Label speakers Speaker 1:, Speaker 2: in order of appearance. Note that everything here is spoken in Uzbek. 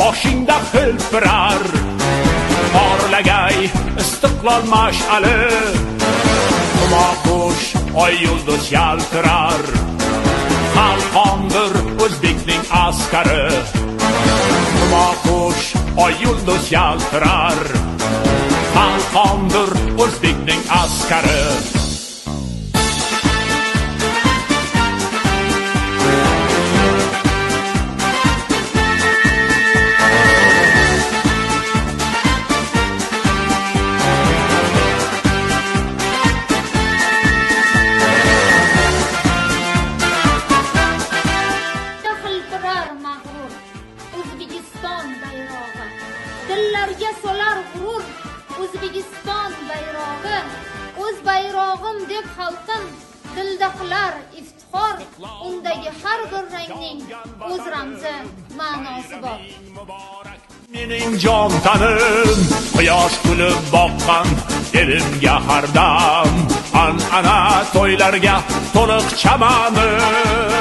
Speaker 1: boshingda hilpirar porlagay istiqlol mash'ali Humoqush oy yulduz yaltirar Qalqondir o'zbekning askari Humoqush oy yulduz yaltirar Qalqondir o'zbekning askari
Speaker 2: dillarga solar g'urur O'zbekiston bayrog'i o'z bayrog'im deb xalqim dilda qilar iftixor undagi har bir rangning o'z ramzi ma'nosi bor.
Speaker 1: Mening jon tanim quyosh kulib boqqan elimga har dam. An'ana to'ylarga to'liq chamanim.